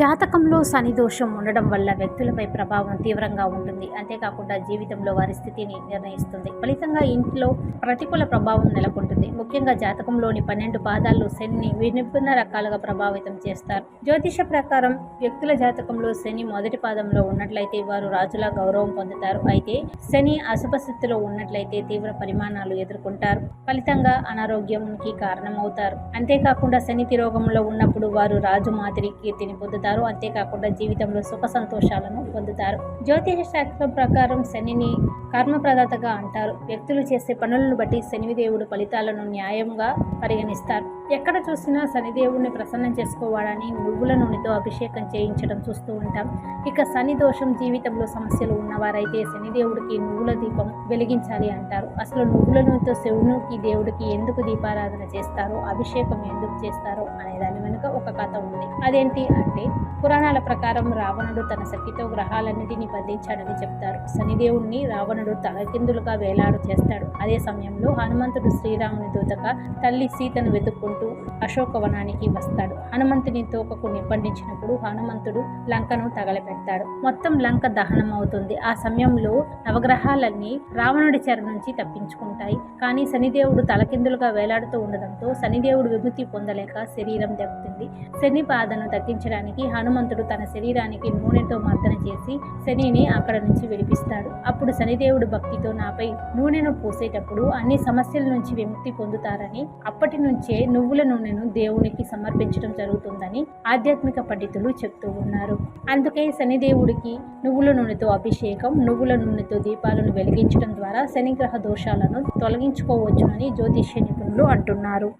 జాతకంలో శని దోషం ఉండడం వల్ల వ్యక్తులపై ప్రభావం తీవ్రంగా ఉంటుంది. అంతేకాకుండా జీవితంలో వారి స్థితిని నిర్ణయిస్తుంది. ఫలితంగా ఇంట్లో ప్రతికూల ప్రభావం నెలకొంటుంది. ముఖ్యంగా జాతకంలోని పన్నెండు పాదాలు శనిని విభిన్న రకాలుగా ప్రభావితం చేస్తారు. జ్యోతిష ప్రకారం వ్యక్తుల జాతకంలో శని మొదటి పాదంలో ఉన్నట్లయితే వారు రాజులా గౌరవం పొందుతారు. అయితే శని అశుభ స్థితిలో ఉన్నట్లయితే తీవ్ర పరిమాణాలు ఎదుర్కొంటారు. ఫలితంగా అనారోగ్యంకి కారణమవుతారు. అంతేకాకుండా శని తిరోగంలో ఉన్నప్పుడు వారు రాజు మాదిరి కీర్తిని పొందుతారు. అంతేకాకుండా జీవితంలో సుఖ సంతోషాలను పొందుతారు. జ్యోతిష శాస్త్రం ప్రకారం శనిని కర్మప్రదాతగా అంటారు. వ్యక్తులు చేసే పనులను బట్టి శనిదేవుడు ఫలితాలను న్యాయంగా పరిగణిస్తారు. ఎక్కడ చూసినా శనిదేవుడిని ప్రసన్నం చేసుకోవాలని నువ్వుల నూనెతో అభిషేకం చేయించడం చూస్తూ ఉంటాం. ఇక శని దోషం జీవితంలో సమస్యలు ఉన్నవారైతే శనిదేవుడికి నువ్వుల దీపం వెలిగించాలి అంటారు. అసలు నువ్వుల నూనెతో శివునికి దేవుడికి ఎందుకు దీపారాధన చేస్తారో అభిషేకం ఎందుకు చేస్తారో అనే దాని వెనుక ఒక కథ ఉంది. అదేంటి అంటే పురాణాల ప్రకారం రావణుడు తన శక్తితో గ్రహాలన్నిటినీ బంధించాడని చెప్తారు. శనిదేవుణ్ణి రావణుడు తలకిందులుగా వేలాడు చేస్తాడు. అదే సమయంలో హనుమంతుడు శ్రీరాముని దూతగా తల్లి సీతను వెతుక్కుంటూ అశోకవనానికి వస్తాడు. హనుమంతుని తోకకు నిప్పండించినప్పుడు హనుమంతుడు లంకను తగలపెడతాడు మొత్తం లంక దహనం అవుతుంది ఆ సమయంలో నవగ్రహాలన్నీ రావణుడి చెర నుంచి తప్పించుకుంటాయి. కానీ శనిదేవుడు తలకిందులుగా వేలాడుతూ ఉండడంతో శనిదేవుడు విభూతి పొందలేక శరీరం దెబ్బతింది. శని బాధను తగ్గించడానికి హనుమంతుడు తన శరీరానికి నూనెతో మర్దన చేసి శనిని అక్కడ నుంచి విడిపిస్తాడు. అప్పుడు శనిదేవుడు దేవుడు భక్తితో నాపై నూనెను పూసేటప్పుడు అన్ని సమస్యల నుంచి విముక్తి పొందుతారని అప్పటి నుంచే నువ్వుల నూనెను దేవునికి సమర్పించడం జరుగుతుందని ఆధ్యాత్మిక పండితులు చెప్తూ ఉన్నారు. అందుకే శనిదేవుడికి నువ్వుల నూనెతో అభిషేకం నువ్వుల నూనెతో దీపాలను వెలిగించడం ద్వారా శనిగ్రహ దోషాలను తొలగించుకోవచ్చునని జ్యోతిష్య నిపుణులు అంటున్నారు.